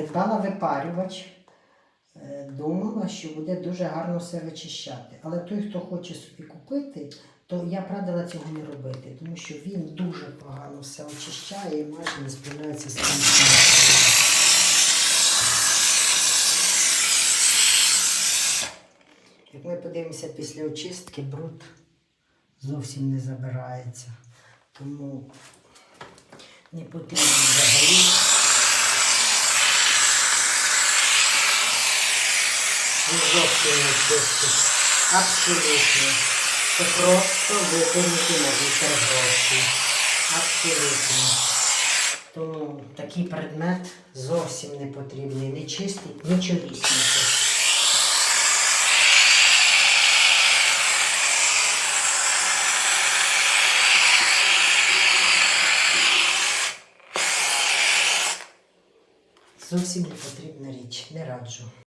Придбала випарювач. Е, Думала, що буде дуже гарно все вичищати. Але той, хто хоче собі купити, то я б радила цього не робити, тому що він дуже погано все очищає і майже не справляється з тим. Як ми подивимося після очистки, бруд зовсім не забирається. Тому не потрібно взагалі. Зовсім не чистить. Абсолютно. Це просто викинути на вітер гроші. Абсолютно. Тому такий предмет зовсім не потрібний. Не чистить нічогісінько. Зовсім не потрібна річ, не раджу.